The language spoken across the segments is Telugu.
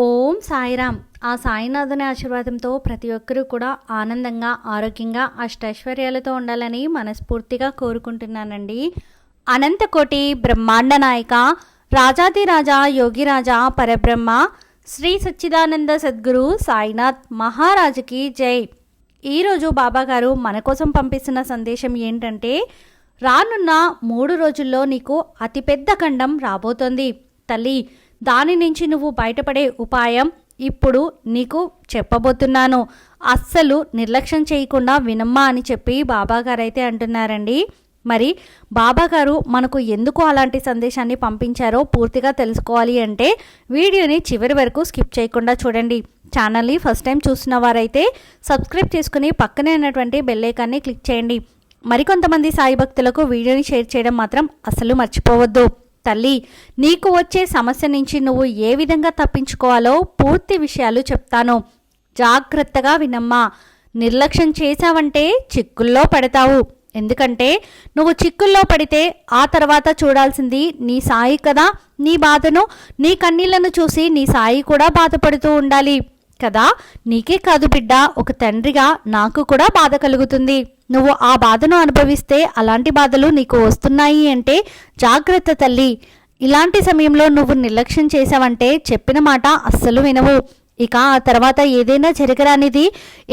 ఓం సాయిరామ్. ఆ సాయినాథుని ఆశీర్వాదంతో ప్రతి ఒక్కరూ కూడా ఆనందంగా ఆరోగ్యంగా అష్టైశ్వర్యాలతో ఉండాలని మనస్ఫూర్తిగా కోరుకుంటున్నానండి. అనంతకోటి బ్రహ్మాండ నాయక రాజాదిరాజా యోగిరాజా పరబ్రహ్మ శ్రీ సచ్చిదానంద సద్గురు సాయినాథ్ మహారాజుకి జై. ఈరోజు బాబాగారు మన కోసం పంపిస్తున్న సందేశం ఏంటంటే రానున్న మూడు రోజుల్లో నీకు అతిపెద్ద ఖండం రాబోతోంది. తల్లి దాని నుంచి నువ్వు బయటపడే ఉపాయం ఇప్పుడు నీకు చెప్పబోతున్నాను. అస్సలు నిర్లక్ష్యం చేయకుండా వినమ్మా అని చెప్పి బాబాగారు అయితే అంటున్నారండి. మరి బాబాగారు మనకు ఎందుకు అలాంటి సందేశాన్ని పంపించారో పూర్తిగా తెలుసుకోవాలి అంటే వీడియోని చివరి వరకు స్కిప్ చేయకుండా చూడండి. ఛానల్ని ఫస్ట్ టైం చూసిన వారైతే సబ్స్క్రైబ్ చేసుకుని పక్కనే ఉన్నటువంటి బెల్లైకాన్ని క్లిక్ చేయండి. మరికొంతమంది సాయి భక్తులకు వీడియోని షేర్ చేయడం మాత్రం అసలు మర్చిపోవద్దు. తల్లి నీకు వచ్చే సమస్య నుంచి నువ్వు ఏ విధంగా తప్పించుకోవాలో పూర్తి విషయాలు చెప్తాను. జాగ్రత్తగా వినమ్మా. నిర్లక్ష్యం చేశావంటే చిక్కుల్లో పడతావు. ఎందుకంటే నువ్వు చిక్కుల్లో పడితే ఆ తర్వాత చూడాల్సింది నీ సాయి కదా. నీ బాధను నీ కన్నీళ్ళను చూసి నీ సాయి కూడా బాధపడుతూ ఉండాలి. కదా? నీకే కాదు బిడ్డ ఒక తండ్రిగా నాకు కూడా బాధ కలుగుతుంది. నువ్వు ఆ బాధను అనుభవిస్తే అలాంటి బాధలు నీకు వస్తున్నాయి అంటే జాగ్రత్త తల్లి. ఇలాంటి సమయంలో నువ్వు నిర్లక్ష్యం చేశావంటే చెప్పిన మాట అస్సలు వినవు. ఇక ఆ తర్వాత ఏదైనా జరగరానిది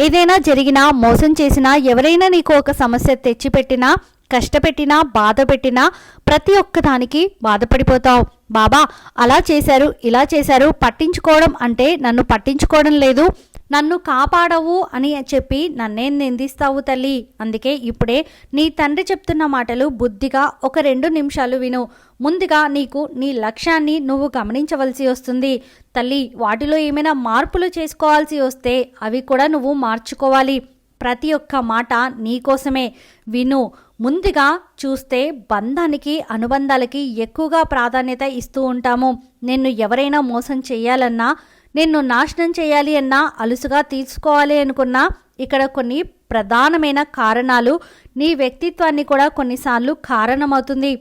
ఏదైనా జరిగినా మోసం చేసినా ఎవరైనా నీకు ఒక సమస్య తెచ్చిపెట్టినా కష్టపెట్టినా బాధ పెట్టినా ప్రతి ఒక్కదానికి బాధపడిపోతావు. బాబా అలా చేశారు ఇలా చేశారు పట్టించుకోవడం అంటే నన్ను పట్టించుకోవడం లేదు. నన్ను కాపాడవు అని చెప్పి నన్నేం నిందిస్తావు తల్లి? అందుకే ఇప్పుడే నీ తండ్రి చెప్తున్న మాటలు బుద్ధిగా ఒక రెండు నిమిషాలు విను. ముందుగా నీకు నీ లక్ష్యాన్ని నువ్వు గమనించవలసి వస్తుంది. తల్లి వాటిలో ఏమైనా మార్పులు చేసుకోవాల్సి వస్తే అవి కూడా నువ్వు మార్చుకోవాలి. ప్రతి ఒక్క మాట నీకోసమే విను. ముందుగా చూస్తే బంధానికి అనుబంధాలకి ఎక్కువగా ప్రాధాన్యత ఇస్తూ ఉంటాము. నిన్ను ఎవరైనా మోసం చేయాలన్నా నిన్ను నాశనం చేయాలి అన్నా అలుసుగా తీసుకోవాలి అనుకున్నా ఇక్కడ కొన్ని ప్రధానమైన కారణాలు నీ వ్యక్తిత్వాన్ని కూడా కొన్నిసార్లు కారణమవుతుంది.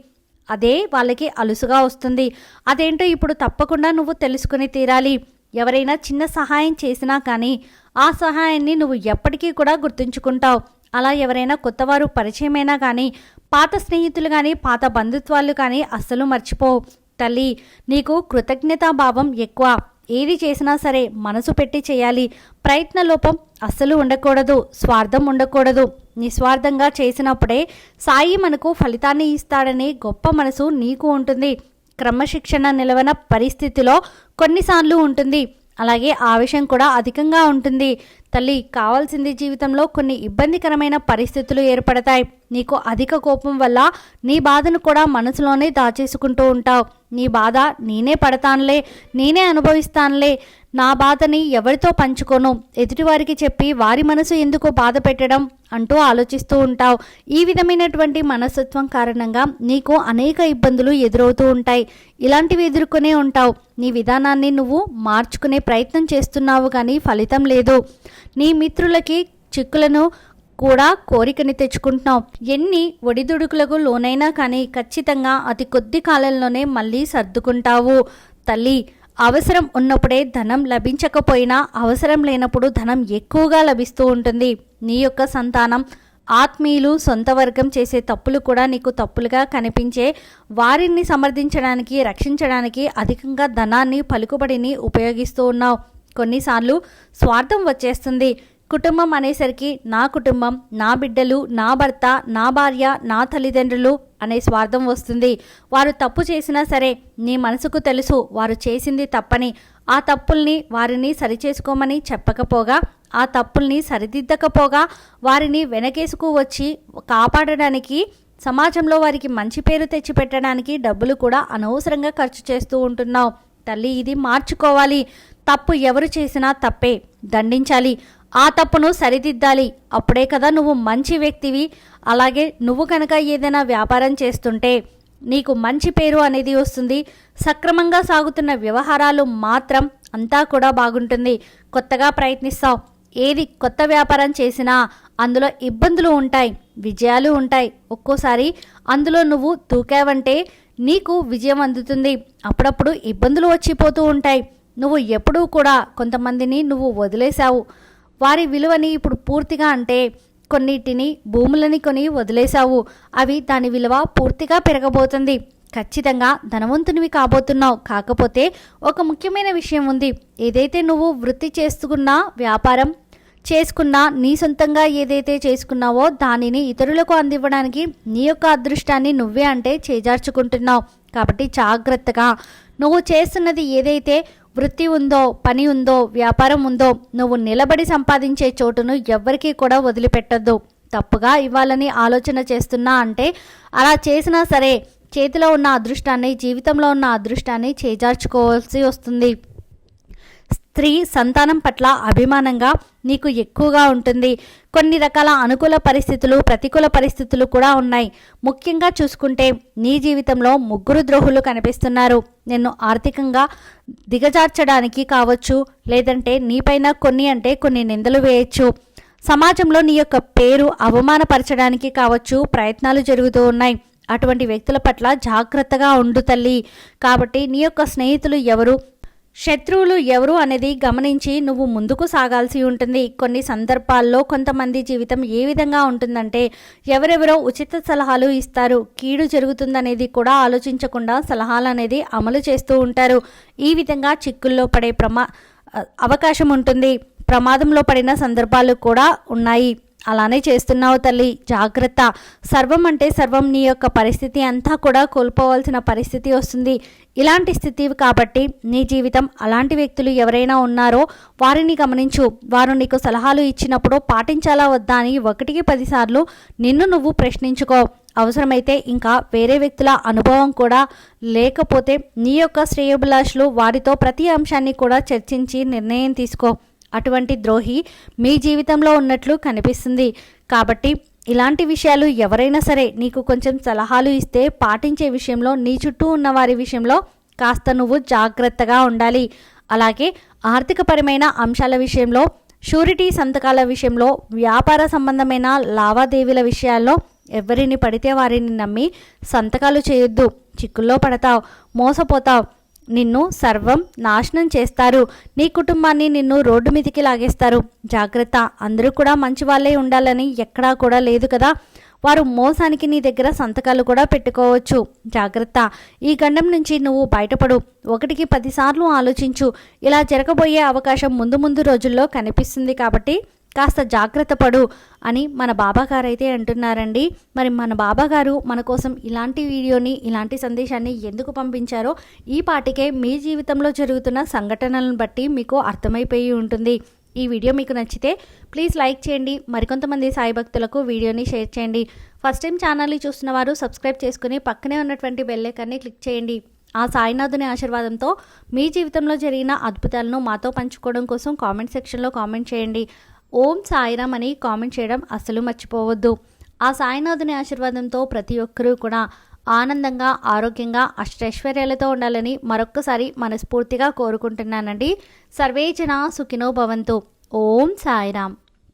అదే వాళ్ళకి అలుసుగా వస్తుంది. అదేంటో ఇప్పుడు తప్పకుండా నువ్వు తెలుసుకుని తీరాలి. ఎవరైనా చిన్న సహాయం చేసినా కానీ ఆ సహాయాన్ని నువ్వు ఎప్పటికీ కూడా గుర్తుంచుకుంటావు. అలా ఎవరైనా కొత్తవారు పరిచయమైనా కానీ పాత స్నేహితులు కానీ పాత బంధుత్వాలు కానీ అస్సలు మర్చిపోవు. తల్లి నీకు కృతజ్ఞతాభావం ఎక్కువ. ఏది చేసినా సరే మనసు పెట్టి చేయాలి. ప్రయత్న లోపం అస్సలు ఉండకూడదు. స్వార్థం ఉండకూడదు. నిస్వార్థంగా చేసినప్పుడే సాయి మనకు ఫలితాన్ని ఇస్తాడనే గొప్ప మనసు నీకు ఉంటుంది. క్రమశిక్షణ నిలవన పరిస్థితిలో కొన్నిసార్లు ఉంటుంది. అలాగే ఆవేశం కూడా అధికంగా ఉంటుంది. తల్లి కావాల్సింది జీవితంలో కొన్ని ఇబ్బందికరమైన పరిస్థితులు ఏర్పడతాయి. నీకు అధిక కోపం వల్ల నీ బాధను కూడా మనసులోనే దాచేసుకుంటూ ఉంటావు. నీ బాధ నేనే పడతానులే నేనే అనుభవిస్తానులే. నా బాధని ఎవరితో పంచుకోను? ఎదుటివారికి చెప్పి వారి మనసు ఎందుకు బాధ పెట్టడం అంటూ ఆలోచిస్తూ ఉంటావు. ఈ విధమైనటువంటి మనస్తత్వం కారణంగా నీకు అనేక ఇబ్బందులు ఎదురవుతూ ఉంటాయి. ఇలాంటివి ఎదుర్కొనే ఉంటావు. నీ విధానాన్ని నువ్వు మార్చుకునే ప్రయత్నం చేస్తున్నావు కానీ ఫలితం లేదు. నీ మిత్రులకి చిక్కులను కూడా కోరికని తెచ్చుకుంటున్నావు. ఎన్ని ఒడిదుడుకులకు లోనైనా కానీ ఖచ్చితంగా అతి కొద్ది కాలంలోనే మళ్ళీ సర్దుకుంటావు. తల్లి అవసరం ఉన్నప్పుడే ధనం లభించకపోయినా అవసరం లేనప్పుడు ధనం ఎక్కువగా లభిస్తూ ఉంటుంది. నీ యొక్క సంతానం ఆత్మీయులు సొంత వర్గం చేసే తప్పులు కూడా నీకు తప్పులుగా కనిపించే వారిని సమర్థించడానికి రక్షించడానికి అధికంగా ధనాన్ని పలుకుబడిని ఉపయోగిస్తూ ఉన్నావు. కొన్నిసార్లు స్వార్థం వచ్చేస్తుంది. కుటుంబం అనేసరికి నా కుటుంబం నా బిడ్డలు నా భర్త నా భార్య నా తల్లిదండ్రులు అనే స్వార్థం వస్తుంది. వారు తప్పు చేసినా సరే నీ మనసుకు తెలుసు వారు చేసింది తప్పని. ఆ తప్పుల్ని వారిని సరిచేసుకోమని చెప్పకపోగా ఆ తప్పుల్ని సరిదిద్దకపోగా వారిని వెనకేసుకు వచ్చి కాపాడడానికి సమాజంలో వారికి మంచి పేరు తెచ్చిపెట్టడానికి డబ్బులు కూడా అనవసరంగా ఖర్చు చేస్తూ ఉంటున్నావు. తల్లి ఇది మార్చుకోవాలి. తప్పు ఎవరు చేసినా తప్పే. దండించాలి. ఆ తప్పును సరిదిద్దాలి. అప్పుడే కదా నువ్వు మంచి వ్యక్తివి. అలాగే నువ్వు కనుక ఏదైనా వ్యాపారం చేస్తుంటే నీకు మంచి పేరు అనేది వస్తుంది. సక్రమంగా సాగుతున్న వ్యవహారాలు మాత్రం అంతా కూడా బాగుంటుంది. కొత్తగా ప్రయత్నిస్తావు. ఏది కొత్త వ్యాపారం చేసినా అందులో ఇబ్బందులు ఉంటాయి. విజయాలు ఉంటాయి. ఒక్కోసారి అందులో నువ్వు దూకావంటే నీకు విజయం అందుతుంది. అప్పుడప్పుడు ఇబ్బందులు వచ్చిపోతూ ఉంటాయి. నువ్వు ఎప్పుడూ కూడా కొంతమందిని నువ్వు వదిలేశావు. వారి విలువని ఇప్పుడు పూర్తిగా అంటే కొన్నిటిని భూములని కొని వదిలేశావు. అవి దాని విలువ పూర్తిగా పెరగబోతుంది. ఖచ్చితంగా ధనవంతునివి కాబోతున్నావు. కాకపోతే ఒక ముఖ్యమైన విషయం ఉంది. ఏదైతే నువ్వు వృత్తి చేసుకున్న వ్యాపారం చేసుకున్నా నీ సొంతంగా ఏదైతే చేసుకున్నావో దానిని ఇతరులకు అందివ్వడానికి నీ యొక్క అదృష్టాన్ని నువ్వే అంటే చేజార్చుకుంటున్నావు. కాబట్టి జాగ్రత్తగా నువ్వు చేస్తున్నది ఏదైతే వృత్తి ఉందో పని ఉందో వ్యాపారం ఉందో నువ్వు నిలబడి సంపాదించే చోటును ఎవ్వరికీ కూడా వదిలిపెట్టద్దు. తప్పుగా ఇవ్వాలని ఆలోచన చేస్తున్నా అంటే అలా చేసినా సరే చేతిలో ఉన్న అదృష్టాన్ని జీవితంలో ఉన్న అదృష్టాన్ని చేజార్చుకోవాల్సి వస్తుంది. స్త్రీ సంతానం పట్ల అభిమానంగా నీకు ఎక్కువగా ఉంటుంది. కొన్ని రకాల అనుకూల పరిస్థితులు ప్రతికూల పరిస్థితులు కూడా ఉన్నాయి. ముఖ్యంగా చూసుకుంటే నీ జీవితంలో ముగ్గురు ద్రోహులు కనిపిస్తున్నారు. నిన్ను ఆర్థికంగా దిగజార్చడానికి కావచ్చు లేదంటే నీపైన కొన్ని అంటే కొన్ని నిందలు వేయచ్చు. సమాజంలో నీ యొక్క పేరు అవమానపరచడానికి కావచ్చు ప్రయత్నాలు జరుగుతూ ఉన్నాయి. అటువంటి వ్యక్తుల పట్ల జాగ్రత్తగా ఉండు తల్లి. కాబట్టి నీ యొక్క స్నేహితులు ఎవరు? శత్రువులు ఎవరు అనేది గమనించి నువ్వు ముందుకు సాగాల్సి ఉంటుంది. కొన్ని సందర్భాల్లో కొంతమంది జీవితం ఏ విధంగా ఉంటుందంటే ఎవరెవరో ఉచిత సలహాలు ఇస్తారు. కీడు జరుగుతుందనేది కూడా ఆలోచించకుండా సలహాలు అనేది అమలు చేస్తూ ఉంటారు. ఈ విధంగా చిక్కుల్లో పడే ప్రమా అవకాశం ఉంటుంది. ప్రమాదంలో పడిన సందర్భాలు కూడా ఉన్నాయి. అలానే చేస్తున్నావు తల్లి. జాగ్రత్త. సర్వం అంటే సర్వం. నీ యొక్క పరిస్థితి అంతా కూడా కోల్పోవాల్సిన పరిస్థితి వస్తుంది. ఇలాంటి స్థితి కాబట్టి నీ జీవితం అలాంటి వ్యక్తులు ఎవరైనా ఉన్నారో వారిని గమనించు. వారు నీకు సలహాలు ఇచ్చినప్పుడు పాటించాలా వద్దా అని ఒకటికి పదిసార్లు నిన్ను నువ్వు ప్రశ్నించుకో. అవసరమైతే ఇంకా వేరే వ్యక్తుల అనుభవం కూడా లేకపోతే నీ యొక్క శ్రేయోభిలాషులు వారితో ప్రతి అంశాన్ని కూడా చర్చించి నిర్ణయం తీసుకో. అటువంటి ద్రోహి మీ జీవితంలో ఉన్నట్లు కనిపిస్తుంది. కాబట్టి ఇలాంటి విషయాలు ఎవరైనా సరే నీకు కొంచెం సలహాలు ఇస్తే పాటించే విషయంలో నీ చుట్టూ ఉన్న వారి విషయంలో కాస్త నువ్వు జాగ్రత్తగా ఉండాలి. అలాగే ఆర్థికపరమైన అంశాల విషయంలో షూరిటీ సంతకాల విషయంలో వ్యాపార సంబంధమైన లావాదేవీల విషయాల్లో ఎవరిని పడితే వారిని నమ్మి సంతకాలు చేయొద్దు. చిక్కుల్లో పడతావు మోసపోతావు. నిన్ను సర్వం నాశనం చేస్తారు. నీ కుటుంబాన్ని నిన్ను రోడ్డు మీదకి లాగేస్తారు. జాగ్రత్త. అందరూ కూడా మంచి వాళ్ళే ఉండాలని ఎక్కడా కూడా లేదు కదా. వారు మోసానికి నీ దగ్గర సంతకాలు కూడా పెట్టుకోవచ్చు. జాగ్రత్త. ఈ గండం నుంచి నువ్వు బయటపడు. ఒకటికి పదిసార్లు ఆలోచించు. ఇలా జరగబోయే అవకాశం ముందు ముందు రోజుల్లో కనిపిస్తుంది కాబట్టి కాస్త జాగ్రత్త పడు అని మన బాబాగారు అయితే అంటున్నారండి. మరి మన బాబాగారు మన కోసం ఇలాంటి వీడియోని ఇలాంటి సందేశాన్ని ఎందుకు పంపించారో ఈ పాటికే మీ జీవితంలో జరుగుతున్న సంఘటనలను బట్టి మీకు అర్థమైపోయి ఉంటుంది. ఈ వీడియో మీకు నచ్చితే ప్లీజ్ లైక్ చేయండి. మరికొంతమంది సాయి భక్తులకు వీడియోని షేర్ చేయండి. ఫస్ట్ టైం ఛానల్ని చూస్తున్న వారు సబ్స్క్రైబ్ చేసుకుని పక్కనే ఉన్నటువంటి బెల్లైకాన్ని క్లిక్ చేయండి. ఆ సాయినాథుని ఆశీర్వాదంతో మీ జీవితంలో జరిగిన అద్భుతాలను మాతో పంచుకోవడం కోసం కామెంట్ సెక్షన్లో కామెంట్ చేయండి. ఓం సాయిరామ్ అని కామెంట్ చేయడం అస్సలు మర్చిపోవద్దు. ఆ సాయినాథుని ఆశీర్వాదంతో ప్రతి ఒక్కరూ కూడా ఆనందంగా ఆరోగ్యంగా అష్టైశ్వర్యాలతో ఉండాలని మరొక్కసారి మనస్ఫూర్తిగా కోరుకుంటున్నానండి. సర్వేజన సుఖినో భవంతు. ఓం సాయిరామ్.